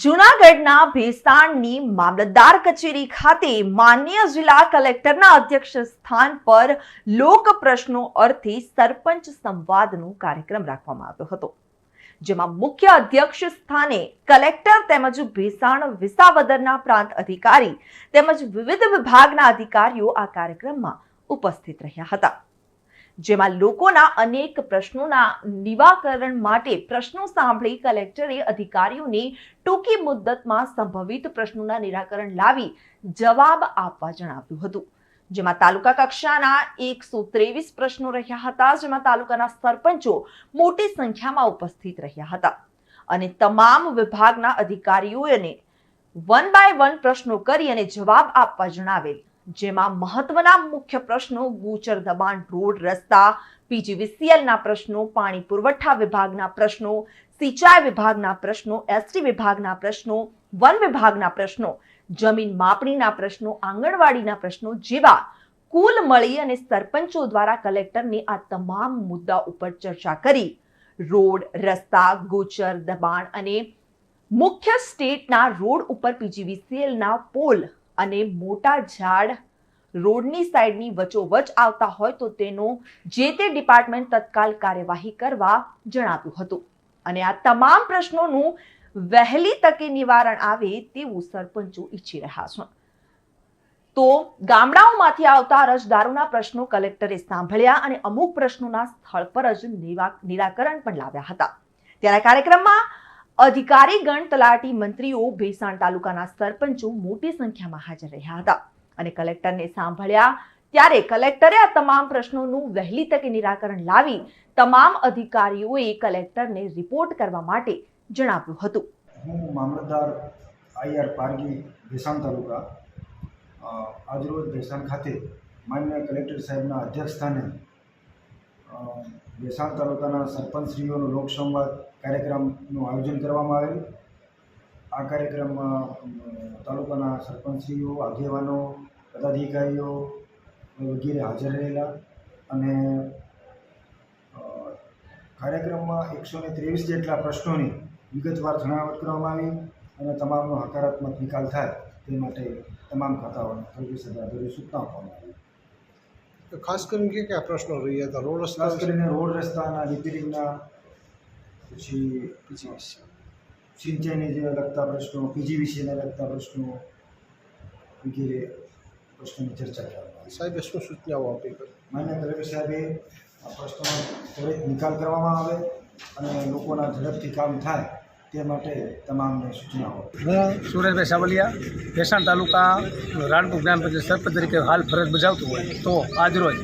જૂનાગઢના ભેસ્તાણની મામલતદાર કચેરી ખાતે માન્ય જિલ્લા કલેક્ટરના અધ્યક્ષ સ્થાન પર લોક પ્રશ્નો અર્થે સરપંચ સંવાદનો કાર્યક્રમ રાખવામાં આવ્યો હતો, જેમાં મુખ્ય અધ્યક્ષ સ્થાને કલેક્ટર તેમજ ભેસાણ વિસાવદરના પ્રાંત અધિકારી તેમજ વિવિધ વિભાગના અધિકારીઓ આ કાર્યક્રમમાં ઉપસ્થિત રહ્યા હતા. જેમાં લોકોના અનેક પ્રશ્નોના નિવાકરણ માટે પ્રશ્નો સાંભળી કલેક્ટરે અધિકારીઓને ટૂંકી મુદ્દતમાં સંભવિત પ્રશ્નોના નિરાકરણ લાવી જવાબ આપવા જણાવ્યું હતું. જેમાં તાલુકા કક્ષાના એકસો ત્રેવીસ પ્રશ્નો રહ્યા હતા, જેમાં તાલુકાના સરપંચો મોટી સંખ્યામાં ઉપસ્થિત રહ્યા હતા. અને તમામ વિભાગના અધિકારીઓને વન બાય વન પ્રશ્નો કરી અને જવાબ આપવા જણાવેલ. જેમાં મહત્વના મુખ્ય પ્રશ્નો, ગોચર, દબાણ, રોડ, રસ્તા પીજીવીસીએલના પ્રશ્નો, પાણી પુરવઠા વિભાગના પ્રશ્નો, સિંચાઈ વિભાગના પ્રશ્નો, એસટી વિભાગના પ્રશ્નો, વન વિભાગના પ્રશ્નો, જમીન માપણીના પ્રશ્નો, આંગણવાડીના પ્રશ્નો જેવા કુલ મળી અને સરપંચો દ્વારા કલેક્ટરને આ તમામ મુદ્દા ઉપર ચર્ચા કરી. રોડ, રસ્તા, ગોચર, દબાણ અને મુખ્ય સ્ટેટના રોડ ઉપર પીજીવીસીએલના પોલ અને મોટા ઝાડ રોડની સાઈડની વચોવચ આવતા હોય તો તેનો જે તે ડિપાર્ટમેન્ટ તત્કાલ કાર્યવાહી કરવા જણાવ્યું હતું. અને આ તમામ પ્રશ્નોનું વહેલી તકે નિવારણ આવે તેવું સરપંચો ઈચ્છી રહ્યા છે. તો ગામડાઓમાંથી આવતા અરજદારોના પ્રશ્નો કલેક્ટરે સાંભળ્યા અને અમુક પ્રશ્નોના સ્થળ પર જ નિરાકરણ પણ લાવ્યા હતા. ત્યારે કાર્યક્રમમાં અધિકારીગણ તલાટી મંત્રીઓ ભેસાણ તાલુકાના સરપંચો મોટી સંખ્યામાં હાજર રહ્યા હતા અને કલેક્ટરને સાંભળ્યા ત્યારે કલેક્ટરે આ તમામ પ્રશ્નોનું વહેલી તકે નિરાકરણ લાવી તમામ અધિકારીઓએ કલેક્ટરને રિપોર્ટ કરવા માટે જણાવ્યું હતું. હું મામલતદાર આઈઆર પારગી, ભેસાણ તાલુકા. આજરોજ ભેસાણ ખાતે માન્ય કલેક્ટર સાહેબના અધ્યક્ષસ્થાને અ, ભેસાણ તાલુકાના સરપંચશ્રીઓનો લોકસંવાદ કાર્યક્રમનું આયોજન કરવામાં આવેલ. આ કાર્યક્રમમાં તાલુકાના સરપંચશ્રીઓ આગેવાનો પદાધિકારીઓ વગેરે હાજર રહેલા અને કાર્યક્રમમાં એકસો ને ત્રેવીસ જેટલા પ્રશ્નોની વિગતવાર જણાવટ કરવામાં આવી અને તમામનો હકારાત્મક નિકાલ થાય તે માટે તમામ ખાતાઓને તજવીજ સદાધરી સૂચના આપવામાં આવી. તો ખાસ કરીને કે કયા પ્રશ્નો રહ્યા હતા? રોડ રસ્તા ખાસ કરીને રોડ રસ્તાના રિપેરિંગના પછી સિંચાઈને જે લગતા પ્રશ્નો પીજી વિશેને લગતા પ્રશ્નો વગેરે પ્રશ્નોની ચર્ચા કરવામાં આવી. સાહેબે શું સૂચનાઓ આપી માન્ય કલેક્ટર સાહેબે આ પ્રશ્નોનો ત્વરિત નિકાલ કરવામાં આવે અને લોકોના ઝડપથી કામ થાય. તે માટે તમામને સૂચનાઓ હું સુરેશભાઈ સાવલિયા, ભેસાણ તાલુકા, રાણપુર ગ્રામ પંચાયત સરપંચ તરીકે હાલ ફરજ બજાવતું હોય તો આજરોજ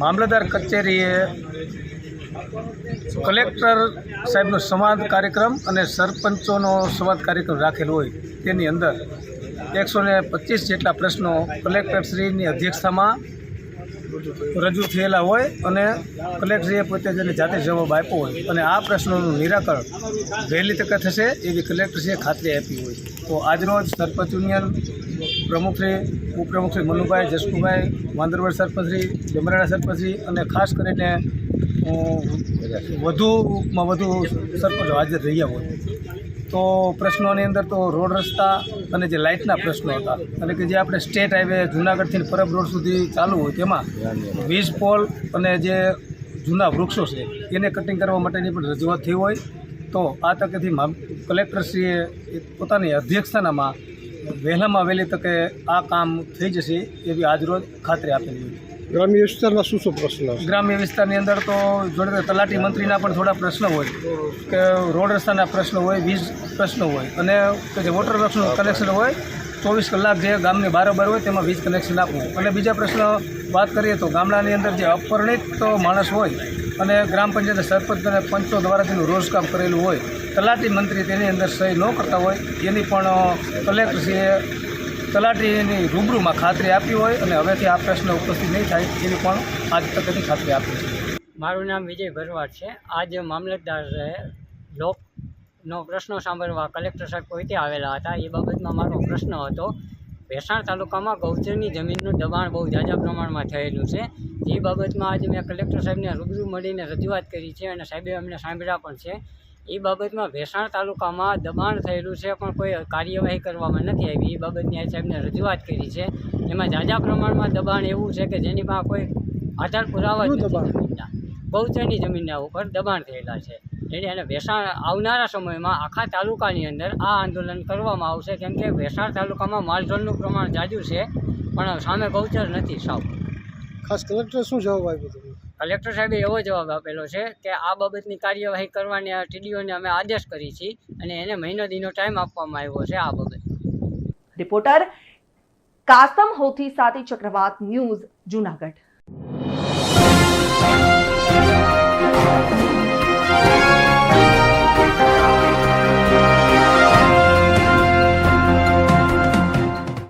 મામલતદાર કચેરીએ કલેક્ટર સાહેબનો સંવાદ કાર્યક્રમ અને સરપંચોનો સંવાદ કાર્યક્રમ રાખેલો હોય તેની અંદર એકસો ને પચીસ જેટલા પ્રશ્નો કલેક્ટરશ્રીની અધ્યક્ષતામાં રજૂ થયેલા હોય અને કલેક્ટરીએ પોતે જેને જાતે જવાબ આપ્યો હોય અને આ પ્રશ્નોનું નિરાકરણ વહેલી તકે થશે એવી કલેક્ટરશ્રીએ ખાતરી આપી હોય તો આજરોજ સરપંચ યુનિયન પ્રમુખશ્રી, ઉપપ્રમુખશ્રી મનુભાઈ જસકુભાઈ વાંદરવડ સરપંચશ્રી ડમરાણા સરપંચશ્રી અને ખાસ કરીને વધુમાં વધુ સરપંચો હાજર રહ્યા હોય. તો પ્રશ્નોની અંદર તો રોડ રસ્તા અને જે લાઇટના પ્રશ્નો હતા, અને કે જે આપણે સ્ટેટ હાઈવે જુનાગઢથી પરબ રોડ સુધી ચાલુ હોય તેમાં વીજ પોલ અને જે જૂના વૃક્ષો છે, એને કટિંગ કરવા માટેની પણ રજૂઆત થઈ હોય. તો આ તકેથી કલેક્ટરશ્રીએ પોતાની અધ્યક્ષતાનામાં વહેલામાં વહેલી તકે આ કામ થઈ જશે એવી આજરોજ ખાતરી આપેલી હોય. ગ્રામ્ય વિસ્તારના શું શું પ્રશ્નો ગ્રામ્ય વિસ્તારની અંદર તો જોડે તલાટી મંત્રીના પણ થોડા પ્રશ્નો હોય. કે રોડ રસ્તાના પ્રશ્નો હોય, વીજ પ્રશ્નો હોય અને કે જે વોટર વર્ક્સનું કનેક્શન હોય, ચોવીસ કલાક જે ગામની બારોબાર હોય તેમાં વીજ કનેક્શન આપવું. અને બીજા પ્રશ્ન વાત કરીએ તો ગામડાની અંદર જે અપરિણિત માણસ હોય અને ગ્રામ પંચાયત સરપંચ અને પંચો દ્વારા તેનું રોજકામ કરેલું હોય, તલાટી મંત્રી તેની અંદર સહી ન કરતા હોય, એની પણ કલેક્ટરશ્રીએ તલાટીની રૂબરૂમાં ખાતરી આપી હોય અને હવેથી આ પ્રશ્ન ઉપસ્થિત નહીં થાય એની પણ આજ તકની ખાતરી આપી છે. મારું નામ વિજય ભરવાડ છે. આજે મામલતદાર લોકનો પ્રશ્નો સાંભળવા કલેક્ટર સાહેબ કોઈથી આવેલા હતા? એ બાબતમાં મારો પ્રશ્ન હતો. ભેસાણ તાલુકામાં ગૌચરની જમીનનું દબાણ બહુ ઝાઝા પ્રમાણમાં થયેલું છે. એ બાબતમાં આજે મેં કલેક્ટર સાહેબને રૂબરૂ મળીને રજૂઆત કરી છે અને સાહેબે અમને સાંભળ્યા પણ છે. એ બાબતમાં ભેસાણ તાલુકામાં દબાણ થયેલું છે પણ કોઈ કાર્યવાહી કરવામાં નથી આવી. એ બાબતની આ સાહેબને રજૂઆત કરી છે. એમાં ઝાઝા પ્રમાણમાં દબાણ એવું છે કે જેની પાસે કોઈ આધાર પુરાવા જ નથી જમીનના. બહુચરની જમીનના ઉપર દબાણ થયેલા છે. એટલે એને ભેસાણ આવનારા સમયમાં આખા તાલુકાની અંદર આ આંદોલન કરવામાં આવશે કેમ કે ભેસાણ તાલુકામાં માલઢોરનું પ્રમાણ જાજુ છે પણ સામે ગૌચર નથી સાવ. ખાસ કલેક્ટર શું જવાબ આપ્યો કલેક્ટર સાહેબે એવો જવાબ આપેલો છે કે આ બાબતની કાર્યવાહી કરવાની આ ટીડીઓને અમે આદેશ કરી છીએ અને એને મહિનો દીનો ટાઈમ આપવામાં આવ્યો છે આ બાબતે. રિપોર્ટર કાસમ હોથી સાથે ચક્રવાત ન્યૂઝ જુનાગઢ.